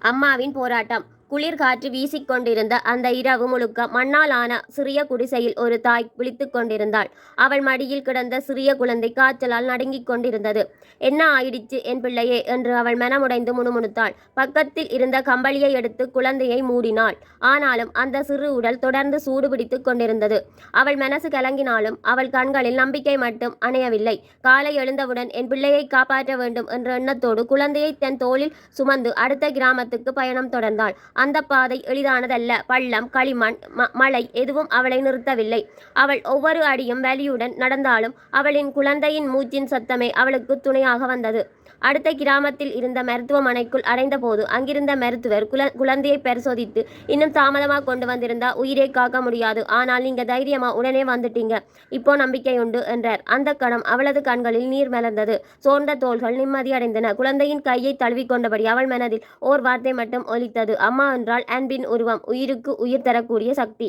அம்மாவின் போராட்டம். குளிர் காற்று வீசிக்கொண்டிருந்த அந்த இரவு முழுக்க மண்ணால் ஆன சிறிய குடிசையில் ஒரு தாய் விழித்துக் கொண்டிருந்தாள். அவள் மடியில் கிடந்த சிறிய குழந்தை காய்ச்சலால் நடுங்கிக் கொண்டிருந்தது. என்ன ஆயிடுச்சு என் பிள்ளையே என்று அவள் மனமுடைந்து முணுமுணுத்தாள். பக்கத்தில் இருந்த கம்பளியை எடுத்து குழந்தையை மூடினாள். ஆனாலும் அந்த சிறு உடல் தொடர்ந்து சூடு பிடித்துக் கொண்டிருந்தது. அவள் மனசு கலங்கினாலும் அவள் கண்களில் நம்பிக்கை மட்டும் அணையவில்லை. காலை எழுந்தவுடன் என் பிள்ளையை காப்பாற்ற வேண்டும் என்ற எண்ணத்தோடு குழந்தையை தன் தோளில் சுமந்து அடுத்த கிராமத்துக்கு பயணம் தொடர்ந்தாள். அந்த பாதை எளிதானதல்ல. பள்ளம் களிமண் ம மழை எதுவும் அவளை நிறுத்தவில்லை. அவள் ஒவ்வொரு அடியும் வலியுடன் நடந்தாலும் அவளின் குழந்தையின் மூச்சின் சத்தமே அவளுக்கு துணையாக வந்தது. அடுத்த கிராமத்தில் இருந்த மருத்துவமனைக்குள் அடைந்தபோது அங்கிருந்த மருத்துவர் குல குழந்தையை பரிசோதித்து இன்னும் தாமதமாக கொண்டு வந்திருந்தா உயிரை காக்க முடியாது. ஆனால் நீங்க தைரியமா உடனே வந்துட்டீங்க. இப்போ நம்பிக்கை உண்டு என்றார். அந்த கணம் அவளது கண்களில் நீர் மலர்ந்தது. சோர்ந்த தோள்கள் நிம்மதியடைந்தன. குழந்தையின் கையை தழுவிக்கொண்டபடி அவள் மனதில் ஓர் வார்த்தை மட்டும் ஒலித்தது. அம்மா என்றால் அன்பின் உருவம் உயிருக்கு உயிர் தரக்கூடிய சக்தி.